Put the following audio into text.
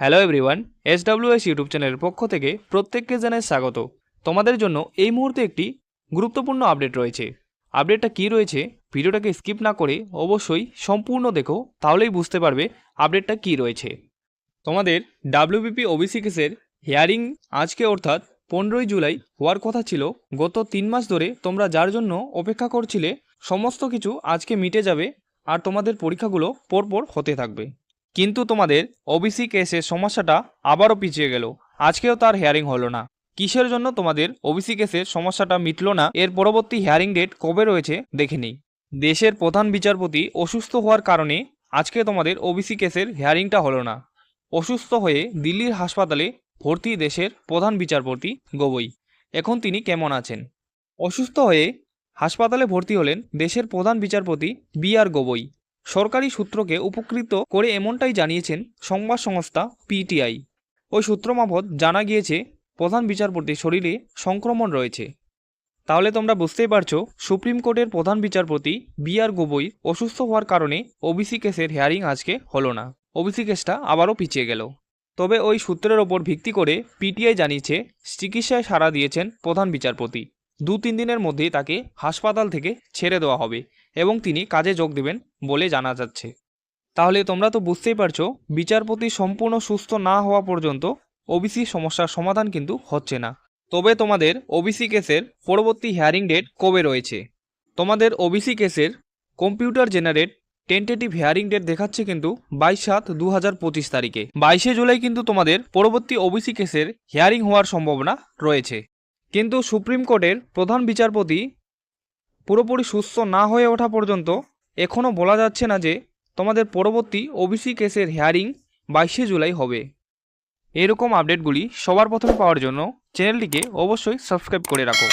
Hello everyone S W S YouTube চ্যানেলের পক্ষ থেকে প্রত্যেককে জানাই স্বাগত। তোমাদের জন্য এই মুহূর্তে একটি গুরুত্বপূর্ণ আপডেট রয়েছে। আপডেটটা কী রয়েছে, ভিডিওটাকে স্কিপ না করে অবশ্যই সম্পূর্ণ দেখো, তাহলেই বুঝতে পারবে আপডেটটা কী রয়েছে। তোমাদের ডাব্লিউবিপি ওবিসি কেসের হিয়ারিং আজকে অর্থাৎ পনেরোই জুলাই হওয়ার কথা ছিল, গত তিন মাস ধরে তোমরা যার জন্য অপেক্ষা করছিলে, সমস্ত কিছু আজকে মিটে যাবে আর তোমাদের পরীক্ষাগুলো পরপর হতে থাকবে। কিন্তু তোমাদের ওবিসি কেসের সমস্যাটা আবারও পিছিয়ে গেল। আজকেও তার হেয়ারিং হলো না। কিসের জন্য তোমাদের ওবিসি কেসের সমস্যাটা মিটলো না? এর পরবর্তী হিয়ারিং ডেট কবে রয়েছে দেখে নিই। দেশের প্রধান বিচারপতি অসুস্থ হওয়ার কারণে আজকে তোমাদের ওবিসি কেসের হেয়ারিংটা হলো না। অসুস্থ হয়ে দিল্লির হাসপাতালে ভর্তি দেশের প্রধান বিচারপতি গগৈ। এখন তিনি কেমন আছেন? অসুস্থ হয়ে হাসপাতালে ভর্তি হলেন দেশের প্রধান বিচারপতি বি আর গগৈ। সরকারি সূত্রকে উপকৃত করে এমনটাই জানিয়েছেন সংবাদ সংস্থা পিটিআই। ওই সূত্র মারফত জানা গিয়েছে, প্রধান বিচারপতির শরীরে সংক্রমণ রয়েছে। তাহলে তোমরা বুঝতেই পারছ, সুপ্রিম কোর্টের প্রধান বিচারপতি বি আর গগৈ অসুস্থ হওয়ার কারণে ওবিসি কেসের হেয়ারিং আজকে হলো না। ওবিসি কেসটা আবারও পিছিয়ে গেল। তবে ওই সূত্রের ওপর ভিত্তি করে পিটিআই জানিয়েছে, চিকিৎসায় সাড়া দিয়েছেন প্রধান বিচারপতি। দু তিন দিনের মধ্যেই তাকে হাসপাতাল থেকে ছেড়ে দেওয়া হবে। এবং তিনি কাজে যোগ দেবেন বলে জানা যাচ্ছে। তাহলে তোমরা তো বুঝতেই পারছ, বিচারপতি সম্পূর্ণ সুস্থ না হওয়া পর্যন্ত ওবিসি সমস্যার সমাধান কিন্তু হচ্ছে না। তবে তোমাদের ওবিসি কেসের পরবর্তী হিয়ারিং ডেট কবে রয়েছে? তোমাদের ওবিসি কেসের computer generate tentative hearing date দেখাচ্ছে কিন্তু বাইশ সাত দু হাজার পঁচিশ তারিখে। বাইশে জুলাই কিন্তু তোমাদের পরবর্তী ওবিসি কেসের হিয়ারিং হওয়ার সম্ভাবনা রয়েছে। কিন্তু সুপ্রিম কোর্টের প্রধান বিচারপতি পুরোপুরি সুস্থ না হয়ে ওঠা পর্যন্ত এখনও বলা যাচ্ছে না যে তোমাদের পরবর্তী ওবিসি কেসের হেয়ারিং বাইশে জুলাই হবে। এরকম আপডেটগুলি সবার প্রথমে পাওয়ার জন্য চ্যানেলটিকে অবশ্যই সাবস্ক্রাইব করে রাখো।